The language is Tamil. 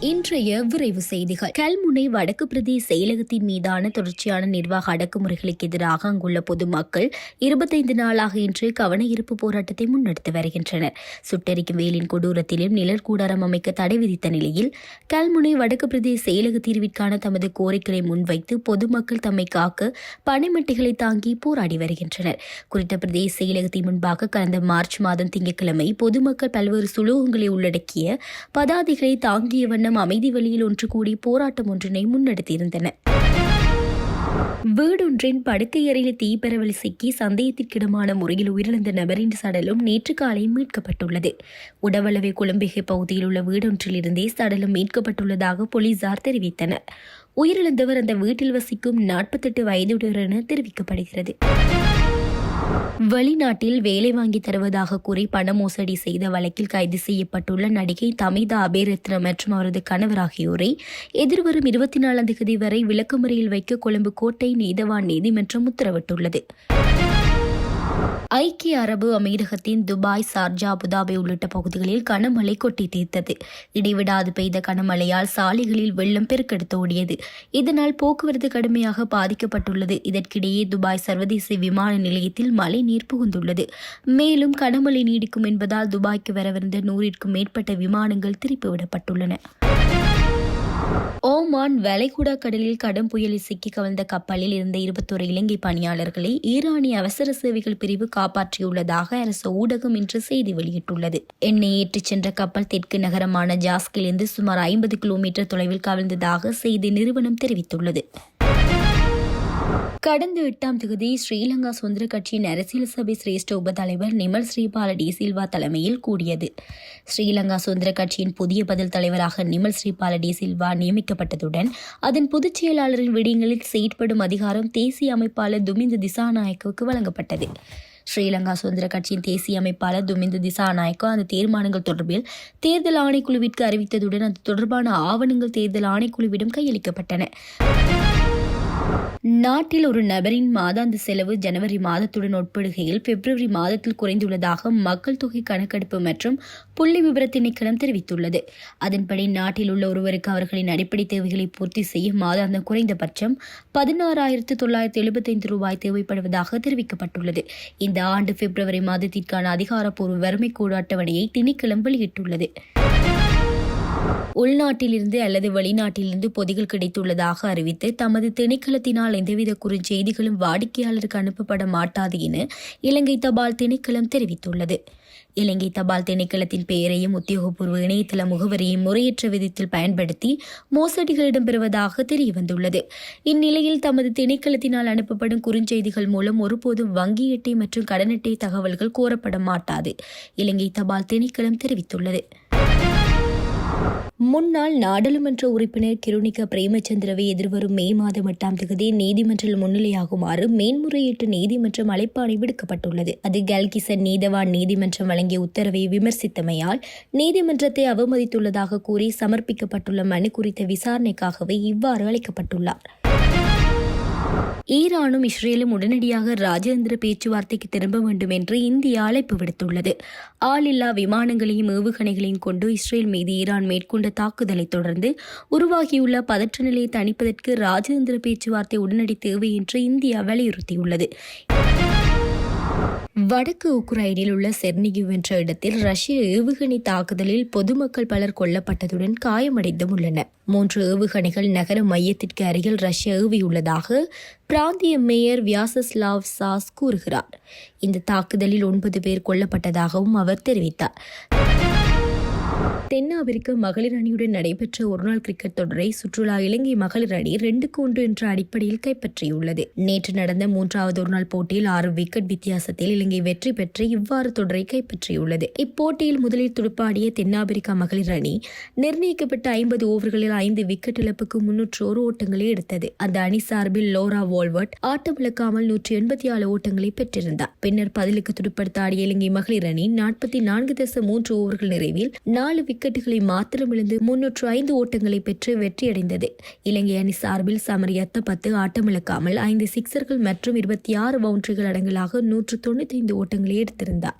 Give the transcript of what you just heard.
இன்றைய விரைவு செய்திகள். கல்முனை வடக்கு பிரதேச செயலகத்தின் மீதான தொடர்ச்சியான நிர்வாக அடக்குமுறைகளுக்கு எதிராக அங்குள்ள பொதுமக்கள் இருபத்தைந்து நாளாக இன்று கவன ஈர்ப்பு போராட்டத்தை முன்னெடுத்து வருகின்றனர். சுட்டெரிக்கும் வேலின் கொடூரத்திலும் நிழற்கூடாரம் அமைக்க தடை விதித்த நிலையில் கல்முனை வடக்கு பிரதேச செயலக தீர்விற்கான தமது கோரிக்கைகளை முன்வைத்து பொதுமக்கள் தம்மை காக்க பனைமட்டிகளை தாங்கி போராடி வருகின்றனர். குறித்த பிரதேச செயலகத்தின் முன்பாக கடந்த மார்ச் மாதம் திங்கட்கிழமை பொதுமக்கள் பல்வேறு சுலோகங்களை உள்ளடக்கிய பதாதைகளை தாங்கிய வண்ணம் அமைதி வழியில் ஒன்று கூடி போராட்டம் ஒன்றினை முன்னெடுத்திருந்தன. வீடொன்றின் படுக்கையறையில் தீப்பரவல் சிக்கி சந்தேகத்திற்கிடமான முறையில் உயிரிழந்த நபரின் சடலம் நேற்று காலை மீட்கப்பட்டுள்ளது. உடவளவை குழம்பிகை பகுதியில் உள்ள வீடொன்றிலிருந்தே சடலம் மீட்கப்பட்டுள்ளதாக போலீசார் தெரிவித்தனர். உயிரிழந்தவர் அந்த வீட்டில் வசிக்கும் நாற்பத்தெட்டு வயதுடையவர் என தெரிவிக்கப்படுகிறது. வெளிநாட்டில் வேலை வாங்கி தருவதாக கூறி பண மோசடி செய்த வழக்கில் கைது செய்யப்பட்டுள்ள நடிகை தமிதா அபேரத்ன மற்றும் அவரது கணவர் ஆகியோரை எதிர்வரும் இருபத்தி நாலாம் தேதி வரை விளக்குமுறையில் வைக்க கொழும்பு கோட்டை நீதவான் நீதிமன்றம் உத்தரவிட்டுள்ளது. ஐக்கிய அரபு அமீரகத்தின் துபாய் சார்ஜா அபுதாபி உள்ளிட்ட பகுதிகளில் கனமழை கொட்டி தீர்த்தது. இடைவிடாது பெய்த கனமழையால் சாலைகளில் வெள்ளம் பெருக்கெடுத்து ஓடியது. இதனால் போக்குவரத்து கடுமையாக பாதிக்கப்பட்டுள்ளது. இதற்கிடையே துபாய் சர்வதேச விமான நிலையத்தில் மழை நீர் புகுந்துள்ளது. மேலும் கனமழை நீடிக்கும் என்பதால் துபாய்க்கு வரவிருந்த நூறிற்கும் மேற்பட்ட விமானங்கள் திருப்பிவிடப்பட்டுள்ளன. ஓமான் வளைகுடா கடலில் கடும் புயலில் சிக்கி கவிழ்ந்த கப்பலில் இருந்த இருபத்தொரு இலங்கை பணியாளர்களை ஈரானிய அவசர சேவைகள் பிரிவு காப்பாற்றியுள்ளதாக அரசு ஊடகம் இன்று செய்தி வெளியிட்டுள்ளது. எண்ணெய் ஏற்றிச் சென்ற கப்பல் தெற்கு நகரமான ஜாஸ்கிலிருந்து சுமார் ஐம்பது கிலோமீட்டர் தொலைவில் கவிழ்ந்ததாக செய்தி நிறுவனம் தெரிவித்துள்ளது. கடந்த எட்டாம் தொகுதி ஸ்ரீலங்கா சுதந்திர கட்சியின் அரசியல் சபை சிரேஷ்ட உபதலைவர் நிமல் ஸ்ரீபால டி சில்வா தலைமையில் கூடியது. ஸ்ரீலங்கா சுதந்திர கட்சியின் புதிய பதில் தலைவராக நிமல் ஸ்ரீபால டி சில்வா நியமிக்கப்பட்டதுடன் அதன் பொதுச் செயலாளரின் விடயங்களில் செயற்படும் அதிகாரம் தேசிய அமைப்பாளர் துமிந்த திசாநாயக்கவுக்கு வழங்கப்பட்டது. ஸ்ரீலங்கா சுதந்திர கட்சியின் தேசிய அமைப்பாளர் துமிந்த திசாநாயக்கோ அந்த தீர்மானங்கள் தொடர்பில் தேர்தல் ஆணைக்குழுவிற்கு அறிவித்ததுடன் அது தொடர்பான ஆவணங்கள் தேர்தல் ஆணைக்குழுவிடம் கையளிக்கப்பட்டன. நாட்டில் ஒரு நபரின் மாதாந்த செலவு ஜனவரி மாதத்துடன் ஒப்பிடுகையில் பிப்ரவரி மாதத்தில் குறைந்துள்ளதாக மக்கள் தொகை கணக்கெடுப்பு மற்றும் புள்ளி விவர திணைக்களம் தெரிவித்துள்ளது. அதன்படி நாட்டில் உள்ள ஒருவருக்கு அவர்களின் அடிப்படை தேவைகளை பூர்த்தி செய்ய மாதாந்தம் குறைந்தபட்சம் பதினாறாயிரத்து தொள்ளாயிரத்து எழுபத்தைந்து ரூபாய் தேவைப்படுவதாக தெரிவிக்கப்பட்டுள்ளது. இந்த ஆண்டு பிப்ரவரி மாதத்திற்கான அதிகாரப்பூர்வ வறுமை கூட அட்டவணையை திணைக்களம் வெளியிட்டுள்ளது. உள்நாட்டிலிருந்து அல்லது வெளிநாட்டிலிருந்து பொதிகள் கிடைத்துள்ளதாக அறிவித்து தமது திணைக்களத்தினால் எந்தவித குறுஞ்செய்திகளும் வாடிக்கையாளருக்கு அனுப்பப்பட மாட்டாது என இலங்கை தபால் திணைக்களம் தெரிவித்துள்ளது. இலங்கை தபால் திணைக்களத்தின் பெயரையும் உத்தியோகபூர்வ இணையதள முகவரியும் முறையற்ற விதத்தில் பயன்படுத்தி மோசடிகள் இடம்பெறுவதாக தெரியவந்துள்ளது. இந்நிலையில் தமது திணைக்களத்தினால் அனுப்பப்படும் குறுஞ்செய்திகள் மூலம் ஒருபோதும் வங்கி அட்டை மற்றும் கடன் அட்டை தகவல்கள் கோரப்பட மாட்டாது இலங்கை தபால் திணைக்களம் தெரிவித்துள்ளது. முன்னாள் நாடாளுமன்ற உறுப்பினர் கிருணிக பிரேமச்சந்திரவை எதிர்வரும் மே மாதம் எட்டாம் தேதி நீதிமன்றில் முன்னிலையாகுமாறு மேன்முறையீட்டு நீதிமன்றம் அழைப்பாணை விடுக்கப்பட்டுள்ளது. அது கல்கிசன் நீதவான் நீதிமன்றம் வழங்கிய உத்தரவை விமர்சித்தமையால் நீதிமன்றத்தை அவமதித்துள்ளதாக கூறி சமர்ப்பிக்கப்பட்டுள்ள மனு குறித்த விசாரணைக்காகவே இவ்வாறு அழைக்கப்பட்டுள்ளார் ஈரானும் இஸ்ரேலும் உடனடியாக ராஜதந்திர பேச்சுவார்த்தைக்கு திரும்ப வேண்டும் என்று இந்தியா அழைப்பு விடுத்துள்ளது. ஆளில்லா விமானங்களையும் ஏவுகணைகளையும் கொண்டு இஸ்ரேல் மீது ஈரான் மேற்கொண்ட தாக்குதலை தொடர்ந்து உருவாகியுள்ள பதற்ற நிலையை தணிப்பதற்கு ராஜதந்திர பேச்சுவார்த்தை உடனடி தேவை என்று இந்தியா வலியுறுத்தியுள்ளது. வடக்கு உக்ரைனில் உள்ள செர்னிகிவ் என்ற இடத்தில் ரஷ்ய ஏவுகணை தாக்குதலில் பொதுமக்கள் பலர் கொல்லப்பட்டதுடன் காயமடைந்தும் உள்ளனர். மூன்று ஏவுகணைகள் நகர மையத்திற்கு அருகில் ரஷ்யா ஏவியுள்ளதாக பிராந்திய மேயர் வியாசஸ்லாவ் சாஸ் கூறுகிறார். இந்த தாக்குதலில் ஒன்பது பேர் கொல்லப்பட்டதாகவும் அவர் தெரிவித்தார். தென்னாப்பிரிக்க மகளிர் அணியுடன் நடைபெற்ற ஒருநாள் கிரிக்கெட் தொடரை சுற்றுலா இலங்கை மகளிர் அணி ரெண்டுக்கு ஒன்று என்ற அடிப்படையில் கைப்பற்றியுள்ளது. நேற்று நடந்த மூன்றாவது ஒருநாள் போட்டியில் ஆறு விக்கெட் வித்தியாசத்தில் இலங்கை வெற்றி பெற்று இவ்வாறு தொடரை கைப்பற்றியுள்ளது. இப்போட்டியில் முதலில் துடுப்பாடிய தென்னாப்பிரிக்கா மகளிர் அணி நிர்ணயிக்கப்பட்ட ஐம்பது ஓவர்களில் ஐந்து விக்கெட் இழப்புக்கு முன்னூற்று ஒரு ஓட்டங்களை எடுத்தது. அந்த அணி சார்பில் லோரா வால்வர்ட் ஆட்டம் விளக்காமல் நூற்றி எண்பத்தி ஆறு ஓட்டங்களை பெற்றிருந்தார். பின்னர் பதிலுக்கு துடுப்படுத்த ஆடிய இலங்கை மகளிர் அணி நாற்பத்தி நான்கு தசம் மூன்று ஓவர்கள் நிறைவில் நாலு விக்கெட் விக்கெட்டுகளை மாத்திரம் இழந்து முன்னூற்று ஐந்து ஓட்டங்களை பெற்று வெற்றியடைந்தது. இலங்கை அணி சார்பில் சமரியத்த பத்து ஆட்டமிழக்காமல் ஐந்து சிக்சர்கள் மற்றும் இருபத்தி ஆறு பவுண்டரிகள் அடங்கலாக நூற்று தொண்ணூத்தி ஐந்து ஓட்டங்களை எடுத்திருந்தார்.